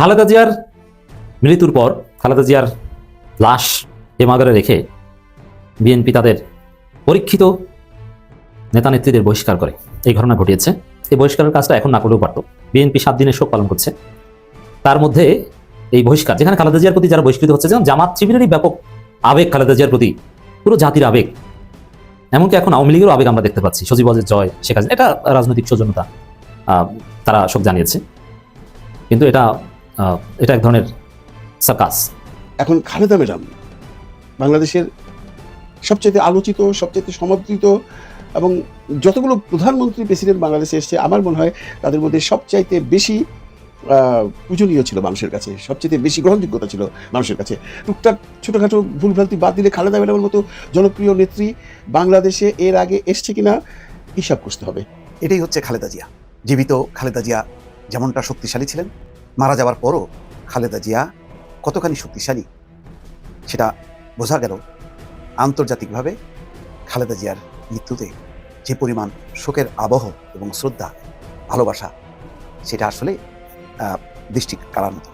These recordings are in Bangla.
খালেদা জিয়ার মৃত্যুর পর খালেদা জিয়ার লাশ হেমাগারে রেখে বিএনপি তাদের পরীক্ষিত নেতা নেত্রীদের বহিষ্কার করে। এই ঘটনা ঘটিয়েছে। এই বহিষ্কারের কাজটা এখন না করলেও পারত। বিএনপি সাত দিনের শোক পালন করছে। তার মধ্যে এই বহিষ্কার, যেখানে খালেদা জিয়ার প্রতি যারা বহিষ্কৃত হচ্ছে, যেমন জামাত শিবিরেরই ব্যাপক আবেগ খালেদা জিয়ার প্রতি, পুরো জাতির আবেগ। এমনকি এখন আওয়ামী লীগেরও আবেগ আমরা দেখতে পাচ্ছি। সজীব সজীবজের জয়, শেখ হাসিনা, এটা রাজনৈতিক সৌজন্যতা তারা শোক জানিয়েছে। কিন্তু এটা এটা এক ধরনের সার্কাস। এখন খালেদা ম্যাডাম বাংলাদেশের সবচেয়ে আলোচিত সবচেয়ে সমাদৃত এবং যতগুলো প্রধানমন্ত্রী প্রেসিডেন্ট বাংলাদেশে এসেছে আমার মনে হয় তাদের মধ্যে সবচাইতে বেশি আহ, পূজনীয় ছিল মানুষের কাছে সবচেয়ে বেশি গ্রহণযোগ্যতা ছিল মানুষের কাছে। টুকটাক ছোটোখাটো ভুলভ্রান্তি বাদ দিলে খালেদা ম্যাডামের মতো জনপ্রিয় নেত্রী বাংলাদেশে এর আগে এসছে কিনা হিসাব করতে হবে। এটাই হচ্ছে খালেদা জিয়া। জীবিত খালেদা জিয়া যেমনটা শক্তিশালী ছিলেন মারা যাওয়ার পরও খালেদা জিয়া কতখানি শক্তিশালী, সেটা বোঝা গেল আন্তর্জাতিকভাবে খালেদা জিয়ার মৃত্যুতে যে পরিমাণ শোকের আবহ এবং শ্রদ্ধা, ভালোবাসা, সেটা আসলে দৃষ্টি কাড়ার মতো।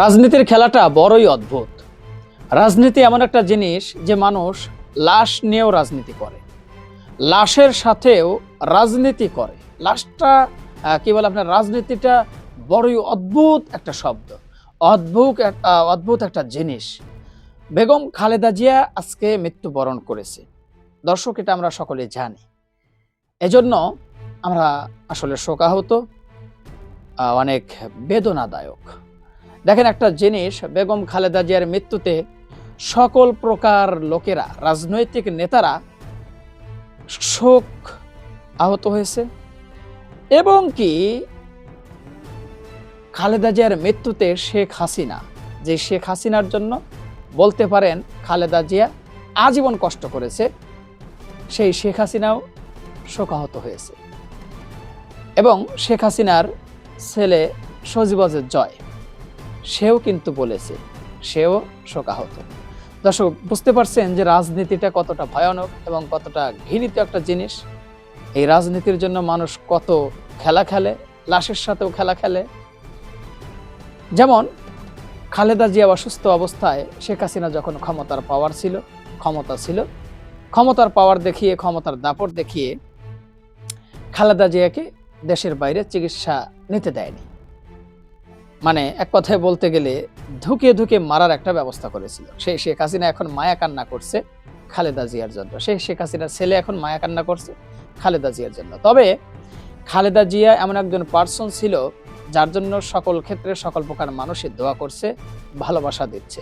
রাজনীতির খেলাটা বড়ই অদ্ভুত। রাজনীতি এমন একটা জিনিস যে মানুষ লাশ নিয়েও রাজনীতি করে। লাশের সাথেও রাজনীতি করে। লাশটা কি বলে আপনার, রাজনীতিটা বড়ই অদ্ভুত একটা শব্দ। অদ্ভুত অদ্ভুত একটা জিনিস। বেগম খালেদা জিয়া আজকে মৃত্যুবরণ করেছে। দর্শক, এটা আমরা সকলে জানি। এজন্য আমরা আসলে শোকাহত অনেক বেদনাদায়ক। দেখেন একটা জিনিস, বেগম খালেদা জিয়ার মৃত্যুতে সকল প্রকার লোকেরা, রাজনৈতিক নেতারা শোক আহত হয়েছে। এবং কি খালেদা জিয়ার মৃত্যুতে শেখ হাসিনা, যে শেখ হাসিনার জন্য বলতে পারেন খালেদা জিয়া আজীবন কষ্ট করেছে, সেই শেখ হাসিনাও শোকাহত হয়েছে। এবং শেখ হাসিনার ছেলে সজীবজের জয়, সেও কিন্তু বলেছে, সেও শোকাহত। দর্শক, বুঝতে পারছেন যে রাজনীতিটা কতটা ভয়ানক এবং কতটা ঘৃণিত একটা জিনিস। এই রাজনীতির জন্য মানুষ কত খেলা খেলে, লাশের সাথেও খেলা খেলে যেমন, খালেদা জিয়া অসুস্থ অবস্থায় শেখ হাসিনা যখন ক্ষমতার পাওয়ার ছিল, ক্ষমতা ছিল, ক্ষমতার পাওয়ার দেখিয়ে, ক্ষমতার দাপট দেখিয়ে খালেদা জিয়াকে দেশের বাইরে চিকিৎসা নিতে দেয়নি। মানে এক কথায় বলতে গেলে ধুকে ধুকে মারার একটা ব্যবস্থা করেছিল। সেই শেখ হাসিনা এখন মায়া কান্না করছে খালেদা জিয়ার জন্য। সেই শেখ হাসিনার ছেলে এখন মায়া কান্না করছে খালেদা জিয়ার জন্য। তবে খালেদা জিয়া এমন একজন পার্সন ছিল যার জন্য সকল ক্ষেত্রে সকল প্রকার মানুষের দোয়া করছে, ভালোবাসা দিচ্ছে।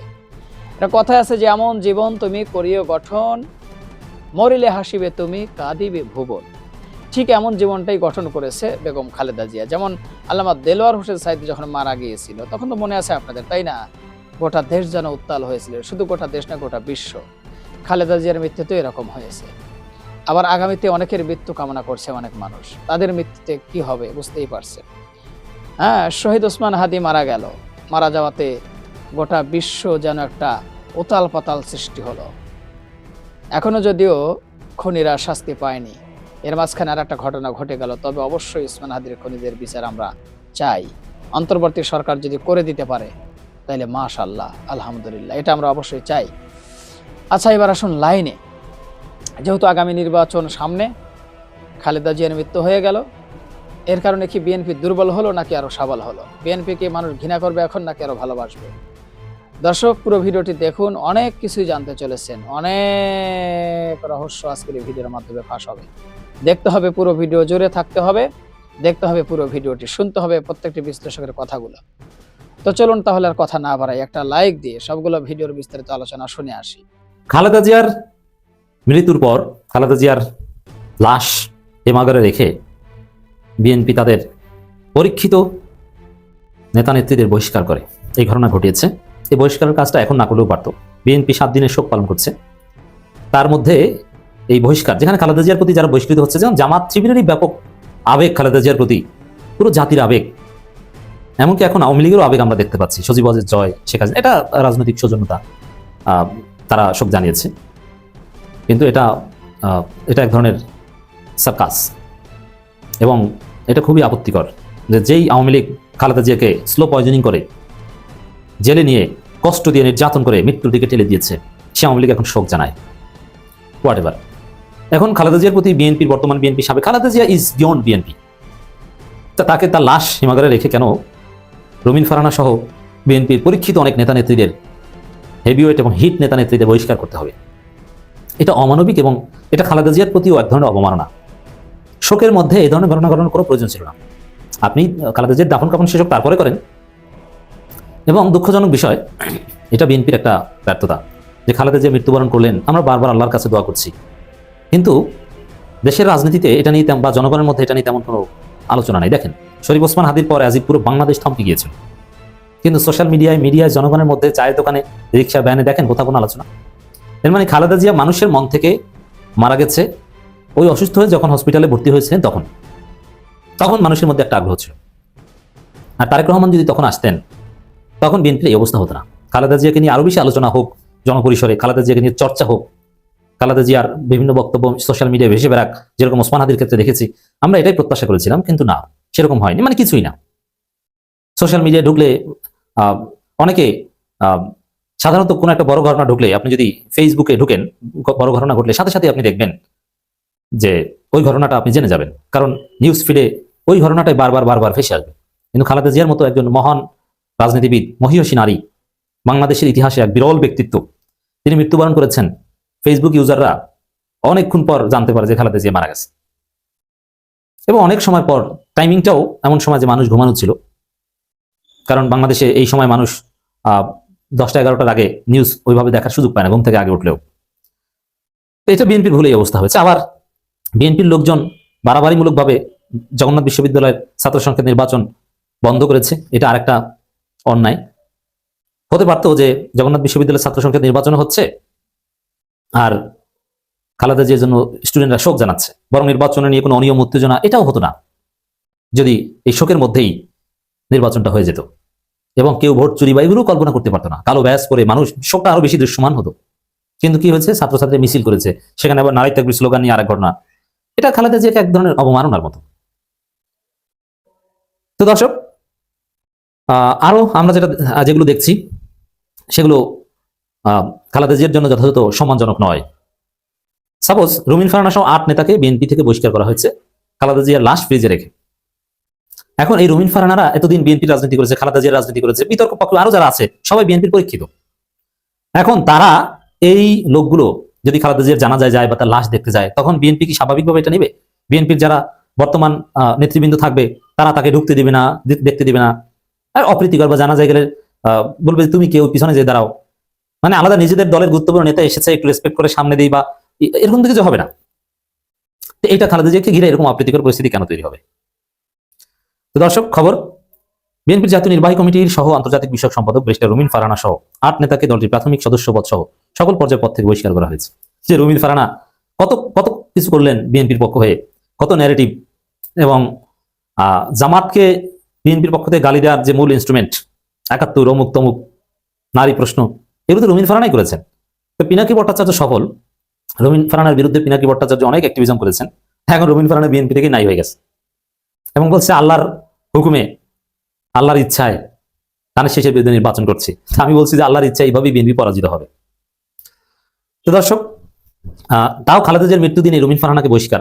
একটা কথায় আছে যে, এমন জীবন তুমি করিও গঠন, মরিলে হাসিবে তুমি, কাঁদিবে ভুবন। ঠিক এমন জীবনটাই গঠন করেছে বেগম খালেদা জিয়া। যেমন আল্লামা দেলোয়ার হোসেন সাইদি যখন মারা গিয়েছিল, তখন তো মনে আছে আপনাদের, তাই না? গোটা দেশ যেন উত্তাল হয়েছিল, শুধু গোটা দেশ না, গোটা বিশ্ব। খালেদা জিয়ার মৃত্যুতে এরকম হয়েছে। আবার আগামীতে অনেকের মৃত্যু কামনা করছে অনেক মানুষ। তাদের মৃত্যুতে কি হবে বুঝতেই পারছে হ্যাঁ শহীদ ওসমান হাদি মারা গেল। মারা যাওয়াতে গোটা বিশ্ব যেন একটা উতাল পাতাল সৃষ্টি হলো। এখনও যদিও খনিরা শাস্তি পায়নি, এর মাঝখানে আর একটা ঘটনা ঘটে গেল, তবে অবশ্যই ওসমান হাদির খুনিদের বিচার আমরা চাই। অন্তর্বর্তী সরকার যদি করে দিতে পারে তাহলে মাশাল্লাহ আলহামদুলিল্লাহ, এটা আমরা অবশ্যই চাই। আচ্ছা এবার আসুন লাইনে। যেহেতু আগামী নির্বাচন সামনে, খালেদা জিয়ার মৃত্যু হয়ে গেল এর কারণে কি বিএনপি দুর্বল হলো নাকি আরও সবল হলো? বিএনপিকে মানুষ ঘৃণা করবে এখন নাকি আরও ভালোবাসবে? দর্শক, পুরো ভিডিওটি দেখুন, অনেক কিছুই জানতে চলেছেন। অনেক রহস্য আজকের এই ভিডিওর মাধ্যমে ফাঁস হবে। দেখতে হবে পুরো ভিডিও জুড়ে থাকতে হবে, দেখতে হবে পুরো ভিডিওটি, শুনতে হবে প্রত্যেকটি বিশ্লেষকের কথাগুলো। তো চলুন তাহলে আর কথা না বাড়াই, একটা লাইক দিয়ে সবগুলো ভিডিওর বিস্তারিত আলোচনা শুনে আসি। খালেদা জিয়ার মৃত্যুর পর, খালেদা জিয়ার লাশ হেমাগারে রেখে বিএনপি তাদের পরীক্ষিত নেতা নেত্রীদের বহিষ্কার করে। এই ঘটনা ঘটিয়েছে। এই বহিষ্কারের কাজটা এখন না করলেও পারত। বিএনপি সাত দিনের শোক পালন করছে। তার মধ্যে এই বহিষ্কার, যেখানে খালেদা জিয়ার প্রতি যারা বহিষ্কৃত হচ্ছে, যেমন জামাত শিবিরেরই ব্যাপক আবেগ খালেদা জিয়ার প্রতি, পুরো জাতির আবেগ। এমনকি এখন আওয়ামী লীগেরও আবেগ আমরা দেখতে পাচ্ছি। সজীবজের জয়, শেখ হাসিনা, এটা রাজনৈতিক সৌজন্যতা তারা শোক জানিয়েছে। কিন্তু এটা এটা এক ধরনের সার্কাস। এবং এটা খুবই আপত্তিকর যে যেই আওয়ামী লীগ খালেদা জিয়াকে স্লো পয়জনিং করে জেলে নিয়ে কষ্ট দিয়ে নির্যাতন করে মৃত্যুর দিকে ঠেলে দিয়েছে, সে আওয়ামী লীগ এখন শোক জানায়। হোয়াট এভার এখন খালেদা জিয়ার প্রতি বিএনপির, বর্তমান বিএনপি সাবেক Khaleda Zia is beyond BNP. তা তাকে তার লাশ হিমাগারে রেখে কেন রমিন ফারানা সহ বিএনপির পরীক্ষিত অনেক নেতা নেত্রীদের হেভিওয়েট এবং হিট নেতা নেত্রীদের বহিষ্কার করতে হবে। এটা অমানবিক এবং এটা খালেদা জিয়ার প্রতিও এক ধরনের অবমাননা। শোকের মধ্যে এই ধরনের ঘটনা ঘটানোর কোনো প্রয়োজন ছিল না। আপনি খালেদা দাফন কাফন সেসব তারপরে করেন। এবং দুঃখজনক বিষয়, এটা বিএনপির একটা ব্যর্থতা, যে খালেদা জিয়া মৃত্যুবরণ করলেন, আমরা বারবার আল্লাহর কাছে দোয়া করছি। কিন্তু দেশের রাজনীতিতে এটা নিয়ে বা জনগণের মধ্যে এটা নিয়ে তেমন কোনো আলোচনা নেই। দেখেন, শরীফ ওসমান হাদির পর আজিব পুরো বাংলাদেশ থমকে গিয়েছিল। কিন্তু সোশ্যাল মিডিয়ায় মিডিয়ায়, জনগণের মধ্যে চায়ের দোকানে, রিক্সা ব্যানে দেখেন, কোথাও কোনো আলোচনা। এর মানে খালেদা জিয়া মানুষের মন থেকে মারা গেছে ওই অসুস্থ হয়ে যখন হসপিটালে ভর্তি হয়েছিলেন তখন। তখন মানুষের মধ্যে একটা আগ্রহ ছিল। আর তারেক রহমান যদি তখন আসতেন, তখন বিএনপির এই অবস্থা হতো না। খালেদা জিয়াকে নিয়ে আরও বেশি আলোচনা হোক, জনপরিসরে খালেদা জিয়াকে নিয়ে চর্চা হোক, খালেদা জিয়ার বিভিন্ন বক্তব্য সোশ্যাল মিডিয়ায় ভেসে বেড়াক, যেরকম ওসমান হাদির ক্ষেত্রে দেখেছি, আমরা এটাই প্রত্যাশা করেছিলাম, কিন্তু না, সেরকম হয়নি মানে কিছুই না। সোশ্যাল মিডিয়ায় ঢুকলে অনেকে সাধারণত কোনো একটা বড় ঘটনা ঢুকলে, আপনি যদি ফেসবুকে ঢুকেন বড় ঘটনা ঘটলে, সাথে সাথে আপনি দেখবেন যে ওই ঘটনাটা আপনি জেনে যাবেন। কারণ নিউজ ফিডে ওই ঘটনাটাই বারবার বারবার ফেসে আসবে। কিন্তু খালেদা জিয়ার মতো একজন মহান রাজনীতিবিদ, মহিয়সী নারী, বাংলাদেশের ইতিহাসে এক বিরল ব্যক্তিত্ব, তিনি মৃত্যুবরণ করেছেন। ফেসবুক ইউজাররা অনেকক্ষণ পর জানতে পারে যে খালেদা জিয়া মারা গেছে। এবং অনেক সময় পর টাইমিংটাও এমন সময় যে মানুষ ঘুমানো ছিল। কারণ বাংলাদেশে এই সময় মানুষ দশটা, এগারোটার আগে নিউজ ওইভাবে দেখার সুযোগ পায় না, ঘুম থেকে আগে উঠলেও। এটা বিএনপির ভুলে এই অবস্থা হয়েছে। আবার বিএনপির লোকজন বাড়াবাড়িমূলকভাবে জগন্নাথ বিশ্ববিদ্যালয়ের ছাত্র সংসদ নির্বাচন বন্ধ করেছে, এটা আরেকটা অন্যায়। হতে পারতো যে জগন্নাথ বিশ্ববিদ্যালয়ের ছাত্র সংসদ নির্বাচন হচ্ছে, আর খালেদা জিয়ার জন্য স্টুডেন্টরা শোক জানাচ্ছে, বরং নির্বাচনে নিয়ে কোনো অনিয়ম, উত্তেজনা এটাও হতো না, যদি এই শোকের মধ্যেই নির্বাচনটা হয়ে যেত। এবং কেউ ভোট চুরি বা এগুলো কল্পনা করতে পারতো না। কালো ব্যাস করে মানুষ শোকটা আরও বেশি দৃশ্যমান হতো। কিন্তু কি হয়েছে? ছাত্রছাত্রী মিছিল করেছে, সেখানে আবার নারী ত্যাগের স্লোগান নিয়ে আরেক ঘটনা এটা খালেদা জিয়াকে এক ধরনের অবমাননার মতো তো দর্শক আরও আমরা যেটা যেগুলো দেখছি, সেগুলো খালেদা জিয়ার জন্য যথাযথ সম্মানজনক নয়। সাপোজ রুমিন ফারানা সহ আট নেতাকে বিএনপি থেকে বহিষ্কার করা হয়েছে, খালেদা জিয়ার লাশ ফ্রিজে রেখে। এখন এই রুমিন ফারানারা এতদিন বিএনপির রাজনীতি করেছে, খালেদা জিয়ার রাজনীতি করেছে, বিতর্ক পক্ষ আরও যারা আছে, সবাই বিএনপির পরীক্ষিত। এখন তারা এই লোকগুলো যদি খালেদা জিয়ার জানা যায় বা তার লাশ দেখতে যায়, তখন বিএনপি কি স্বাভাবিকভাবে এটা নেবে? বিএনপির যারা বর্তমান নেতৃবৃন্দ থাকবে, তারা তাকে ঢুকতে দিবে না দেখতে দিবে না। আর অপ্রীতিকর বা জানা যায় গেলে বলবে যে তুমি কেউ, পিছনে যে দাঁড়াও। মানে আলাদা নিজেদের দলের গুরুত্বপূর্ণ নেতা এসেছে, একটু রেসপেক্ট করে সামনে দিই বা এরকম তো কিছু হবে না। তো এটা খালেদা জিয়াকে ঘিরে এরকম অপ্রীতিকর পরিস্থিতি কেন তৈরি হবে? তো দর্শক, খবর। বিএনপির জাতীয় নির্বাহী কমিটির সহ আন্তর্জাতিক বিষয়ক সম্পাদক ব্রিস্টার রুমিন ফারানা সহ আট নেতাকে দলটির প্রাথমিক সদস্য পদ সহ সকল পর্যায়ের পদ থেকে বহিষ্কার করা হয়েছে। যে রুমিন ফারানা কত কত কিছু করলেন বিএনপির পক্ষ হয়ে, কত ন্যারেটিভ এবং জামাতকে বিএনপির পক্ষ থেকে গালি দেওয়ার যে মূল ইনস্ট্রুমেন্ট একাত্তর, অমুক তমুক, নারী প্রশ্ন, এগুলো তো রুমিন ফারানাই করেছেন। তো পিনাকি ভট্টাচার্য সফল রুমিন ফারানার বিরুদ্ধে পিনাকি ভট্টাচার্য অনেক অ্যাক্টিভিজম করেছেন, এখন রুমিন ফারানা বিএনপি থেকে নাই হয়ে গেছে। এবং বলছে, আল্লাহর হুকুমে, আল্লাহর ইচ্ছায় ধানের শেষের বিরুদ্ধে নির্বাচন করছি। আমি বলছি যে, আল্লাহর ইচ্ছা এইভাবেই বিএনপি পরাজিত হবে। তো দর্শক তাও খালেদা জিয়ার মৃত্যু দিনে রুমিন ফারহানাকে বহিষ্কার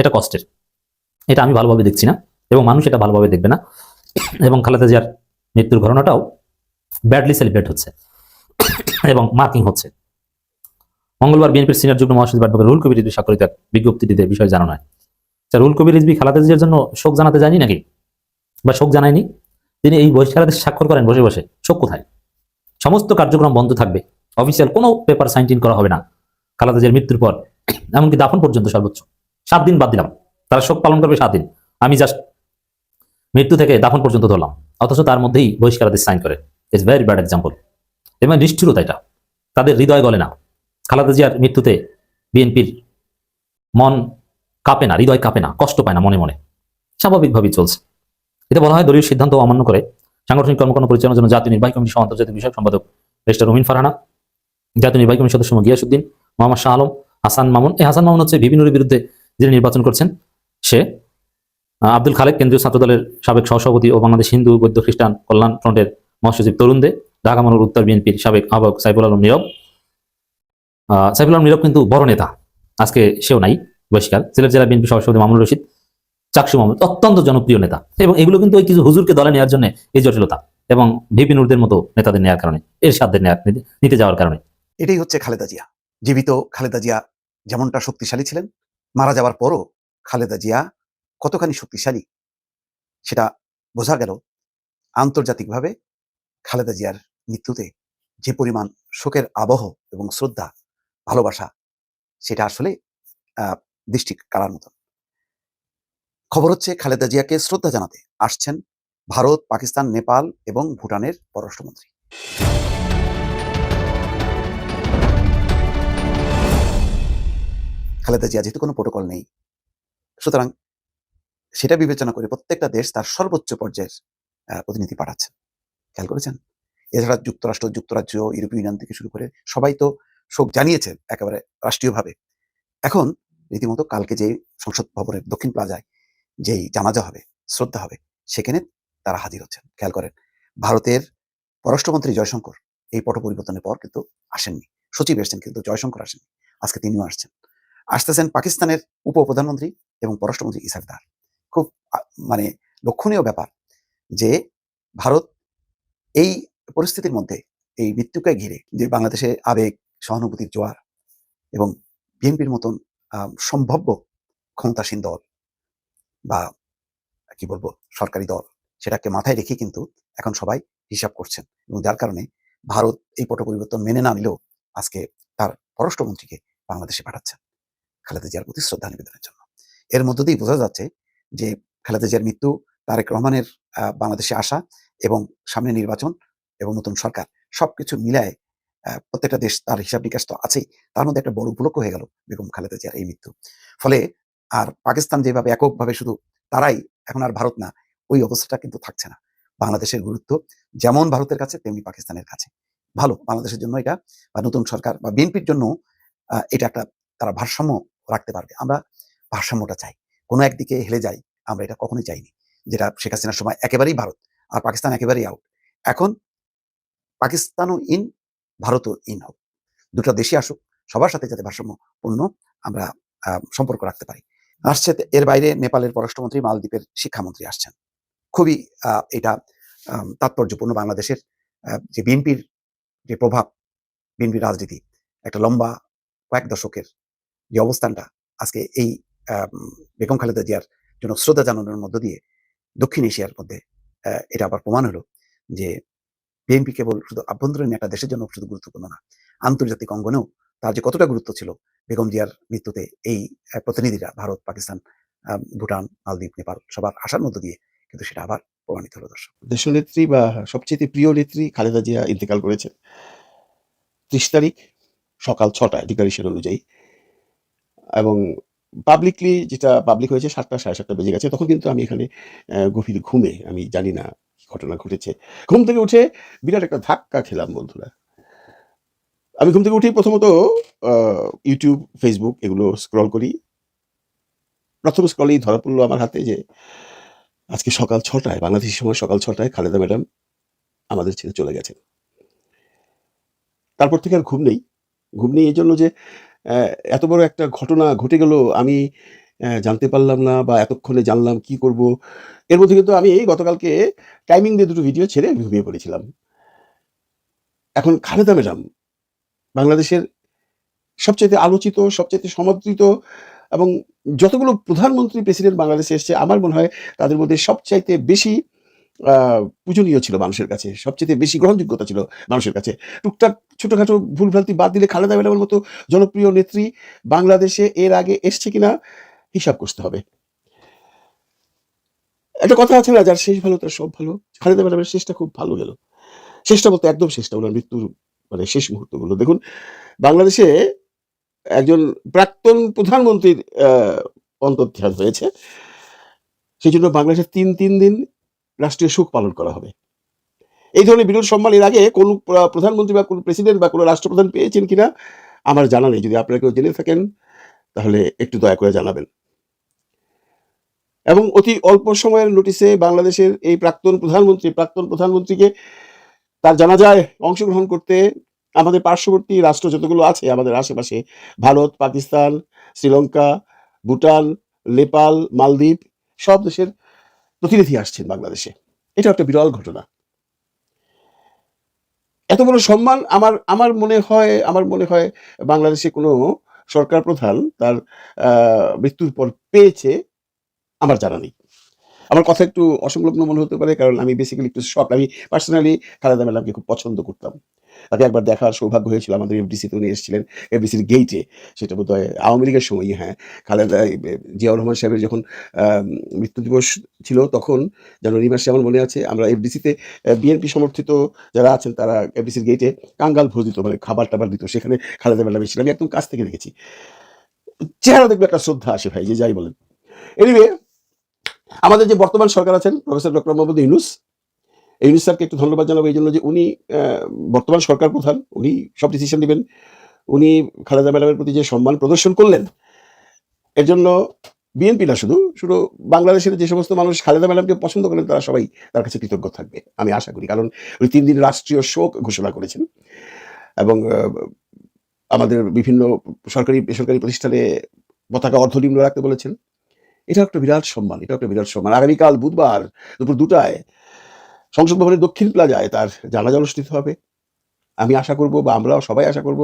এটা কষ্টের। এটা আমি ভালোভাবে দেখছি না এবং মানুষ এটা ভালোভাবে দেখবে না। এবং খালেদা জিয়ার মৃত্যুর ঘটনাটাও ব্যাডলি সেলিব্রেট হচ্ছে এবং মার্কিং হচ্ছে। মঙ্গলবার বিএনপির সিনিয়র যুগ্ম মহাসচিব অ্যাডভোকেট রুল কবির রিজভি স্বাক্ষরিত বিজ্ঞপ্তিটিতে বিষয় জানানো হয়। আচ্ছা, রুল কবির রিজভি খালেদা জিয়ার জন্য শোক জানাতে যায়নি নাকি? বা শোক জানায়নি? তিনি এই বহিষ্কারাদেশ স্বাক্ষর করেন বসে বসে। শোক কোথায়? সমস্ত কার্যক্রম বন্ধ থাকবে। অফিসিয়াল কোনো পেপার সাইন টিন করা হবে না। খালেদা জিয়ার মৃত্যুর পর, এমনকি দাফন পর্যন্ত সর্বোচ্চ। সাত দিন বাদ দিলাম। তারা শোক পালন করবে সাত দিন। আমি জাস্ট মৃত্যু থেকে দাফন পর্যন্ত ধরলাম। অথচ তার মধ্যেই বহিষ্কারাদেশ সাইন করে। ইটস ভেরি ব্যাড এক্সাম্পল এবং নিষ্ঠুরতা এটা। তাদের হৃদয় গলে না। খালেদা জিয়ার মৃত্যুতে বিএনপির মন কাঁপে না, হৃদয় কাঁপে না, কষ্ট পায় না মনে মনে। স্বাভাবিকভাবেই চলছে। এতে বলা হয় দলীয় সিদ্ধান্ত অমান্য করে। সাংগঠনিক কর্মকাণ্ড পরিচালনার জন্য জাতীয় নির্বাহী কমিটি সহ আন্তর্জাতিক বিষয়ক সম্পাদক রেস্টার রুমিন ফারহানা। জাতীয় নির্বাহী কমিটির সদস্য গিয়াসুদ্দিন মোহাম্মদ শাহ আলম, হাসান মামুন। এই হাসান মামুন হচ্ছে বিভিন্নর বিরুদ্ধে যিনি নির্বাচন করছেন, সে আব্দুল খালেক কেন্দ্রীয় ছাত্রদলের সাবেক সহসভাপতি ও বাংলাদেশ হিন্দু বৌদ্ধ খ্রিস্টান কল্যাণ ফ্রন্টের মহাসচিব তরুণ দে, ঢাকা মহানগর উত্তর বিএনপির সাবেক আহ্বায়ক সাইফুল আলম নীরব। সাইফুল আলম নীরব কিন্তু বড় নেতা, আজকে সেও নাই বহিষ্কার। সিলেট জেলা বিএনপি সভাপতি মামুন রশিদ, চাকসু মাহমুদ অত্যন্ত জনপ্রিয় নেতা। এবং এগুলো কিন্তু ওই কিছু হুজুরকে দলে নেওয়ার জন্য এই জটিলতা এবং ভিপি নুরদের মতো নেতাদের নেওয়ার কারণে এর সাথে নিতে যাওয়ার কারণে। এটাই হচ্ছে খালেদা জিয়া। জীবিত খালেদা জিয়া যেমনটা শক্তিশালী ছিলেন, মারা যাওয়ার পরও খালেদা জিয়া কতখানি শক্তিশালী সেটা বোঝা গেল আন্তর্জাতিকভাবে খালেদা জিয়ার মৃত্যুতে যে পরিমাণ শোকের আবহ এবং শ্রদ্ধা, ভালোবাসা সেটা আসলে দৃষ্টি কাড়ার মতন খবর হচ্ছে খালেদা জিয়াকে শ্রদ্ধা জানাতে আসছেন ভারত, পাকিস্তান, নেপাল এবং ভুটানের পররাষ্ট্রমন্ত্রী। খালেদা জিয়া যেহেতু কোনো প্রোটোকল নেই, সুতরাং সেটা বিবেচনা করে প্রত্যেকটা দেশ তার সর্বোচ্চ পর্যায়ের প্রতিনিধি পাঠাচ্ছে। খেয়াল করেছেন? এছাড়া যুক্তরাষ্ট্র, যুক্তরাজ্য, ইউরোপীয় ইউনিয়ন থেকে শুরু করে সবাই তো শোক জানিয়েছেন একেবারে রাষ্ট্রীয়ভাবে। এখন রীতিমতো কালকে যে সংসদ ভবনের দক্ষিণ প্লাজায় যেই জানাজা হবে, শ্রদ্ধা হবে, সেখানে তারা হাজির হচ্ছেন। খেয়াল করেন, ভারতের পররাষ্ট্রমন্ত্রী জয়শঙ্কর এই পট পরিবর্তনের পর কিন্তু আসেননি। সচিব এসেছেন কিন্তু জয়শঙ্কর আসেননি। আজকে তিনিও আসছেন। আসতেছেন পাকিস্তানের উপপ্রধানমন্ত্রী এবং পররাষ্ট্রমন্ত্রী ইসাকদার খুব মানে লক্ষণীয় ব্যাপার যে ভারত এই পরিস্থিতির মধ্যে, এই মৃত্যুকে ঘিরে যে বাংলাদেশে আবেগ, সহানুভূতির জোয়ার এবং বিএনপির মতন সম্ভাব্য ক্ষমতাসীন দল বা, কি বলব, সরকারি দল সেটাকে মাথায় রেখে কিন্তু এখন সবাই হিসাব করছেন এবং যার কারণে ভারত এই পট পরিবর্তন মেনে না নিলেও আজকে তার পররাষ্ট্রমন্ত্রীকে বাংলাদেশে পাঠাচ্ছেন। খালেদা জিয়ার প্রতি শ্রদ্ধা নিবেদনের জন্য। এর মধ্য দিয়ে বোঝা যাচ্ছে যে খালেদা জিয়ার মৃত্যু, তারেক রহমানের বাংলাদেশে আসা এবং সামনে নির্বাচন এবং নতুন সরকার সবকিছু মিলায় প্রত্যেকটা দেশ তার হিসাব নিকাশ তো আছেই। তার মধ্যে একটা বড় উপলক্ষ হয়ে গেল বেগম খালেদা জিয়ার এই মৃত্যু। ফলে আর পাকিস্তান যেভাবে এককভাবে শুধু তারাই এখন আর ভারত না, ওই অবস্থাটা কিন্তু থাকছে না। বাংলাদেশের গুরুত্ব যেমন ভারতের কাছে, তেমনি পাকিস্তানের কাছে। ভালো, বাংলাদেশের জন্য এটা বা নতুন সরকার বা বিএনপির জন্য এটা একটা তারা ভারসাম্য রাখতে পারবে। আমরা ভারসাম্যটা চাই। কোনো একদিকে হেলে যাই, আমরা এটা কখনোই চাইনি। যেটা শেখ হাসিনার সময় একেবারেই ভারত আর পাকিস্তান একেবারেই আউট এখন পাকিস্তানও ইন ভারতও ইন হোক। দুটো দেশই আসুক, সবার সাথে যাতে ভারসাম্যপূর্ণ আমরা সম্পর্ক রাখতে পারি। আসছে এর বাইরে নেপালের পররাষ্ট্রমন্ত্রী মালদ্বীপের শিক্ষামন্ত্রী আসছেন। খুবই এটা তাৎপর্যপূর্ণ বাংলাদেশের যে বিএনপির যে প্রভাব, বিএনপির রাজনীতি, একটা লম্বা কয়েক দশকের যে অবস্থানটা আজকে এই বেগম খালেদা জিয়ার জন্য শ্রদ্ধা জানানোর মধ্য দিয়ে দক্ষিণ এশিয়ার মধ্যে এটা আবার প্রমাণ হলো যে বিএনপি কেবল শুধু আভ্যন্তরীণ একটা দেশের জন্য শুধু গুরুত্বপূর্ণ না, আন্তর্জাতিক অঙ্গনেও তার যে কতটা গুরুত্ব ছিল বেগম জিয়ার মৃত্যুতে এই প্রতিনিধিরা ভারত, পাকিস্তান ভুটান, মালদ্বীপ, নেপাল সবার আসার মধ্য দিয়ে কিন্তু সেটা আবার প্রমাণিত হলো দর্শক। দেশনেত্রী বা সবচেয়ে প্রিয় নেত্রী খালেদা জিয়া ইন্তেকাল করেছেন। ত্রিশ তারিখ সকাল ছটায় ডিক্লারেশন অনুযায়ী। এবং পাবলিকলি যেটা পাবলিক হয়েছে, সাতটা সাড়ে সাতটা বেজে গেছে। তখন কিন্তু আমি এখানে গভীর ঘুমে, আমি জানি না কি ঘটনা ঘটেছে। ঘুম থেকে উঠে বিরাট একটা ধাক্কা খেলাম, বন্ধুরা। আমি ঘুম থেকে উঠেই প্রথমত ইউটিউব ফেসবুক এগুলো স্ক্রল করি। প্রথম স্ক্রলেই ধরা পড়ল আমার হাতে যে, আজকে সকাল ছটায়, বাংলাদেশের সময় সকাল ছটায় খালেদা ম্যাডাম আমাদের ছেড়ে চলে গেছেন। তারপর থেকে আর ঘুম নেই। ঘুম নেই এই জন্য যে এত বড় একটা ঘটনা ঘটে গেল, আমি জানতে পারলাম না বা এতক্ষণে জানলাম কি করব। এর মধ্যে কিন্তু আমি এই গতকালকে টাইমিং দিয়ে দুটো ভিডিও ছেড়ে ঘুমিয়ে পড়েছিলাম। এখন খালেদা ম্যাডাম, বাংলাদেশের সবচেয়ে আলোচিত সবচেয়ে সমাদৃত এবং যতগুলো প্রধানমন্ত্রী প্রেসিডেন্ট বাংলাদেশে এসেছে, আমার মনে হয় তাদের মধ্যে সবচাইতে বেশি পূজনীয় ছিল মানুষের কাছে সবচেয়ে বেশি গ্রহণযোগ্যতা ছিল মানুষের কাছে। টুকটাক ছোটখাটো ভুলভ্রান্তি বাদ দিলে খালেদা ম্যাডামের মতো জনপ্রিয় নেত্রী বাংলাদেশে এর আগে এসছে কিনা হিসাব করতে হবে। একটা কথা আছে না, যার শেষ ভালো, তার সব ভালো। খালেদা ম্যাডামের শেষটা খুব ভালো গেল। শেষটা বলতে একদম শেষটা, ওনার মৃত্যুর মানে শেষ মুহূর্তগুলো। দেখুন, বাংলাদেশে একজন প্রাক্তন প্রধানমন্ত্রীর অন্তর্ধান হয়েছে। সেই জন্য বাংলাদেশে তিন তিন দিন রাষ্ট্রীয় শোক পালন করা হবে। এই ধরনের বিরল সম্মান এর আগে কোন প্রধানমন্ত্রী বা কোন প্রেসিডেন্ট বা কোনো রাষ্ট্রপ্রধান পেয়েছেন কিনা, আমার জানা নেই। যদি আপনারা কেউ জেনে থাকেন, তাহলে একটু দয়া করে জানাবেন। এবং অতি অল্প সময়ের নোটিসে বাংলাদেশের এই প্রাক্তন প্রধানমন্ত্রী, প্রাক্তন প্রধানমন্ত্রীকে তার জানাজায় অংশগ্রহণ করতে আমাদের পার্শ্ববর্তী রাষ্ট্র যতগুলো আছে, আমাদের আশেপাশে, ভারত, পাকিস্তান, শ্রীলঙ্কা, ভুটান, নেপাল, মালদ্বীপ, সব দেশের প্রতিনিধি আসছেন বাংলাদেশে। এটা একটা বিরল ঘটনা। এত বড় সম্মান আমার আমার মনে হয়, আমার মনে হয় বাংলাদেশে কোনো সরকার প্রধান তার মৃত্যুর পর পেয়েছে আমার জানা নেই। আমার কথা একটু অসংলগ্ন মনে হতে পারে কারণ আমি বেসিক্যালি একটু শখ আমি পার্সোনালি খালেদা মেলামকে খুব পছন্দ করতাম। তাকে একবার দেখার সৌভাগ্য হয়েছিল। আমাদের এফডিসিতে উনি এসেছিলেন এফডিসির গেইটে সেটা বোধ হয় আওয়ামী লীগের সময়ই হ্যাঁ। খালেদা জিয়াউর রহমান সাহেবের যখন মৃত্যু দিবস ছিল তখন জানুয়ারি মাসে আমার মনে আছে, আমরা এফডিসিতে বিএনপি সমর্থিত যারা আছেন তারা এফডিসির গেইটে কাঙ্গাল ভোজ দিত মানে খাবার টাবার দিত। সেখানে খালেদা ম্যাডাম এসেছিল আমি একদম কাছ থেকে দেখেছি। চেহারা দেখবে একটা শ্রদ্ধা আসে ভাই, যে যাই বলেন। এনিওয়ে আমাদের যে বর্তমান সরকার আছেন, প্রফেসর ডক্টর মোহাম্মদ ইউনুস ইউনুস স্যারকে একটু ধন্যবাদ জানাব এই জন্য যে উনি বর্তমান সরকার প্রধান, উনি সব ডিসিশন নেবেন। উনি খালেদা ম্যাডামের প্রতি যে সম্মান প্রদর্শন করলেন, এর জন্য বিএনপি না শুধু শুধু বাংলাদেশের যে সমস্ত মানুষ খালেদা ম্যাডামকে পছন্দ করেন, তারা সবাই তার কাছে কৃতজ্ঞ থাকবে, আমি আশা করি। কারণ উনি তিন দিন রাষ্ট্রীয় শোক ঘোষণা করেছেন এবং আমাদের বিভিন্ন সরকারি, বেসরকারি প্রতিষ্ঠানে পতাকা অর্ধনিম্ন রাখতে বলেছেন। এটা একটা বিরাট সম্মান এটা একটা বিরাট সম্মান। আগামীকাল বুধবার দুপুর দুটায় সংসদ ভবনের দক্ষিণ প্লাজায় তার জানাজা অনুষ্ঠিত হবে। আমি আশা করব বা আমরাও সবাই আশা করব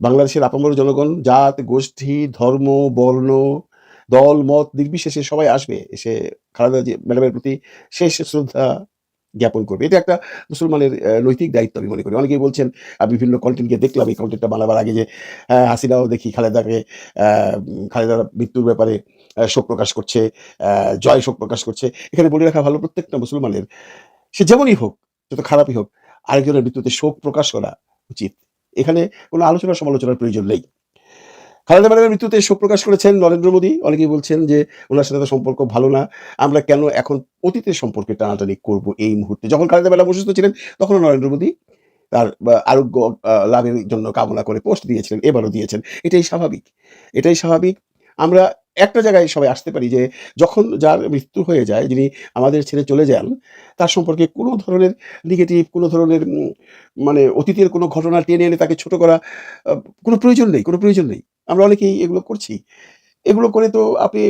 বাংলাদেশের আপামর জনগণ, জাত, গোষ্ঠী, ধর্ম, বর্ণ, দল, মত নির্বিশেষে সবাই আসবে এসে খালেদা ম্যাডামের প্রতি শেষ শ্রদ্ধা জ্ঞাপন করবে। এটা একটা মুসলমানের নৈতিক দায়িত্ব আমি মনে করি। অনেকেই বলছেন আমি বিভিন্ন কন্টেন্ট গিয়ে দেখলাম, এই কন্টেন্টটা বানাবার আগে যে হাসিনাও দেখি খালেদাকে খালেদার মৃত্যুর ব্যাপারে শোক প্রকাশ করছে জয় শোক প্রকাশ করছে। এখানে বলে রাখা ভালো, প্রত্যেকটা মুসলমানের সে যেমনই হোক যত খারাপই হোক, আরেকজনের মৃত্যুতে শোক প্রকাশ করা উচিত। এখানে কোনো আলোচনা সমালোচনার প্রয়োজন নেই। খালেদা ম্যাডামের মৃত্যুতে শোক প্রকাশ করেছেন নরেন্দ্র মোদী। অনেকেই বলছেন যে ওনার সাথে সম্পর্ক ভালো না। আমরা কেন এখন অতীতের সম্পর্কে টানাটানি করব এই মুহূর্তে? যখন খালেদা ম্যাডাম অসুস্থ ছিলেন, তখনও নরেন্দ্র মোদী তার আরোগ্য লাভের জন্য কামনা করে পোস্ট দিয়েছিলেন, এবারও দিয়েছেন। এটাই স্বাভাবিক। এটাই স্বাভাবিক। আমরা একটা জায়গায় সবাই আসতে পারি যে যখন যার মৃত্যু হয়ে যায়, যিনি আমাদের ছেড়ে চলে যান, তার সম্পর্কে কোনো ধরনের নেগেটিভ কোনো ধরনের মানে অতীতের কোনো ঘটনা টেনে এনে তাকে ছোট করা কোনো প্রয়োজন নেই, কোনো প্রয়োজন নেই। আমরা অনেকেই এগুলো করছি। এগুলো করে তো আপনি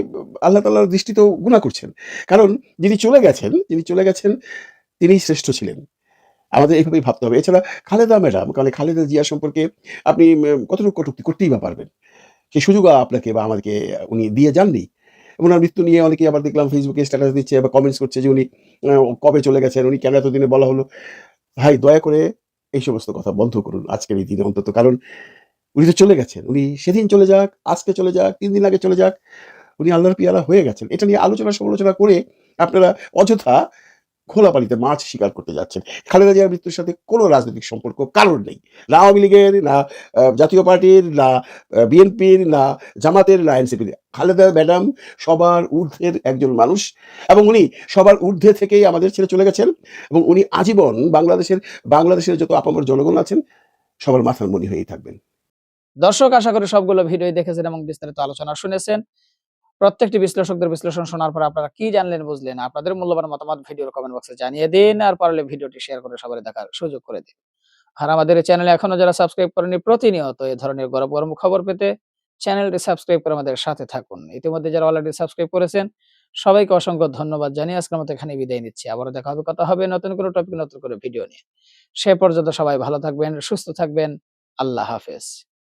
আল্লাহ তাল্লাহর দৃষ্টিতেও গুণা করছেন। কারণ যিনি চলে গেছেন, যিনি চলে গেছেন তিনিই শ্রেষ্ঠ ছিলেন। আমাদের এইভাবেই ভাবতে হবে। এছাড়া খালেদা ম্যাডাম, কারণ খালেদা জিয়া সম্পর্কে আপনি কতটুকু কটুক্তি করতেই বা পারবেন। সেই সুযোগ আপনাকে বা আমাদেরকে উনি দিয়ে যাননি? ওনার মৃত্যু নিয়ে অনেকেই আবার দেখলাম ফেসবুকে স্ট্যাটাস দিচ্ছে বা কমেন্টস করছে যে উনি কবে চলে গেছেন? উনি কেন এতদিনে বলা হলো? ভাই, দয়া করে এই সমস্ত কথা বন্ধ করুন আজকের এই দিনে অন্তত। কারণ উনি তো চলে গেছেন। উনি সেদিন চলে যাক, আজকে চলে যাক, তিন দিন আগে চলে যাক। উনি আল্লাহর পিয়ালা হয়ে গেছেন। এটা নিয়ে আলোচনা সমালোচনা করে আপনারা অযথা খোলা পানিতে মাছ শিকার করতে যাচ্ছেন। খালেদা জিয়ার মৃত্যুর সাথে কোনো রাজনৈতিক সম্পর্ক কারোর নেই। না আওয়ামী লীগের, না জাতীয় পার্টির, না বিএনপির, না, জামাতের, না এনসিপির। খালেদা ম্যাডাম সবার ঊর্ধ্বের একজন মানুষ এবং উনি সবার ঊর্ধ্বে থেকেই আমাদের ছেড়ে চলে গেছেন এবং উনি আজীবন বাংলাদেশের বাংলাদেশের যত আপামর জনগণ আছেন, সবার মাথার মনি হয়েই থাকবেন। দর্শক, আশা করি সবগুলো ভিডিও দেখেছেন এবং বিস্তারিত আলোচনা শুনেছেন। প্রত্যেকটি বিশ্লেষকদের বিশ্লেষণ শোনার পর আপনারা কি জানলেন, বুঝলেন? আপনাদের মূল্যবান মতামত ভিডিওর কমেন্ট বক্সে জানিয়ে দিন আর পারলে ভিডিওটি শেয়ার করে সবাই দেখার সুযোগ করে দিন। আর আমাদের চ্যানেলে এখনও যারা সাবস্ক্রাইব করেনি প্রতিনিয়ত এই ধরনের গরম গরম খবর পেতে চ্যানেলটি সাবস্ক্রাইব করে আমাদের সাথে থাকুন। ইতিমধ্যে যারা অলরেডি সাবস্ক্রাইব করেছেন, সবাইকে অসংখ্য ধন্যবাদ জানিয়ে আজকের মতো এখানে বিদায় নিচ্ছি। আবারও দেখা হবে, কথা হবে নতুন করে টপিক নতুন করে ভিডিও নিয়ে। সে পর্যন্ত সবাই ভালো থাকবেন, সুস্থ থাকবেন। আল্লাহ হাফেজ।